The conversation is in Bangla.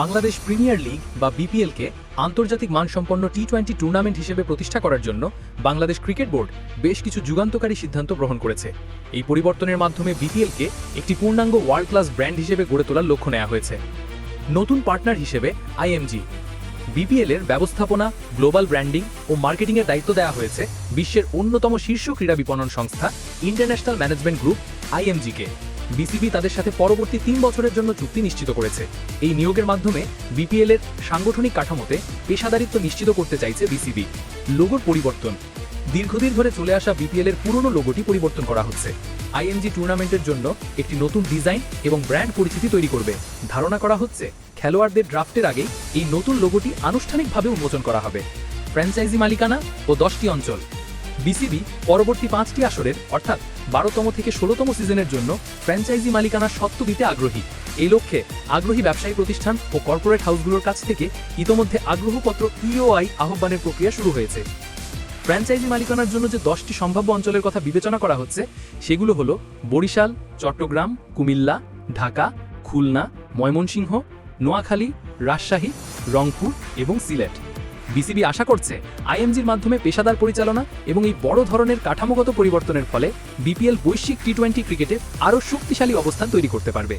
বাংলাদেশ প্রিমিয়ার লিগ বা বিপিএলকে আন্তর্জাতিক মানসম্পন্ন টি টোয়েন্টি টুর্নামেন্ট হিসেবে প্রতিষ্ঠা করার জন্য বাংলাদেশ ক্রিকেট বোর্ড বেশ কিছু যুগান্তকারী সিদ্ধান্ত গ্রহণ করেছে। এই পরিবর্তনের মাধ্যমে বিপিএলকে একটি পূর্ণাঙ্গ ওয়ার্ল্ড ক্লাস ব্র্যান্ড হিসেবে গড়ে তোলার লক্ষ্য নেওয়া হয়েছে। নতুন পার্টনার হিসেবে আইএমজি বিপিএল এর ব্যবস্থাপনা গ্লোবাল ব্র্যান্ডিং ও মার্কেটিং এর দায়িত্ব দেওয়া হয়েছে বিশ্বের অন্যতম শীর্ষ ক্রীড়া বিপণন সংস্থা ইন্টারন্যাশনাল ম্যানেজমেন্ট গ্রুপ আইএমজি কে বিসিবি তাদের সাথে পরবর্তী তিন বছরের জন্য চুক্তি নিশ্চিত করেছে। এই নিয়োগের মাধ্যমে বিপিএল এর সাংগঠনিক কাঠামোতে পেশাদারিত্ব নিশ্চিত করতে চাইছে বিসিবি। লোগোর পরিবর্তন। দীর্ঘদিন ধরে চলে আসা বিপিএল এর পুরনো লোগোটি পরিবর্তন করা হচ্ছে। আইএমজি টুর্নামেন্টের জন্য একটি নতুন ডিজাইন এবং ব্র্যান্ড পরিচিতি তৈরি করবে। ধারণা করা হচ্ছে, খেলোয়াড়দের ড্রাফটের আগেই এই নতুন লোগোটি আনুষ্ঠানিকভাবে উন্মোচন করা হবে। ফ্র্যাঞ্চাইজি মালিকানা ও দশটি অঞ্চল। বিসিবি পরবর্তী পাঁচটি আসরের, অর্থাৎ বারোতম থেকে ষোলোতম সিজনের জন্য ফ্র্যাঞ্চাইজি মালিকানার সত্ত্ব দিতে আগ্রহী। এই লক্ষ্যে আগ্রহী ব্যবসায়ী প্রতিষ্ঠান ও কর্পোরেট হাউসগুলোর কাছ থেকে ইতোমধ্যে আগ্রহপত্র ইওআই আহ্বানের প্রক্রিয়া শুরু হয়েছে। ফ্র্যাঞ্চাইজি মালিকানার জন্য যে দশটি সম্ভাব্য অঞ্চলের কথা বিবেচনা করা হচ্ছে, সেগুলো হলো বরিশাল, চট্টগ্রাম, কুমিল্লা, ঢাকা, খুলনা, ময়মনসিংহ, নোয়াখালী, রাজশাহী, রংপুর এবং সিলেট। বিসিবি আশা করছে আইএমজির মাধ্যমে পেশাদার পরিচালনা এবং এই বড় ধরনের কাঠামোগত পরিবর্তনের ফলে বিপিএল বৈশ্বিক টি টোয়েন্টি ক্রিকেটে আরও শক্তিশালী অবস্থান তৈরি করতে পারবে।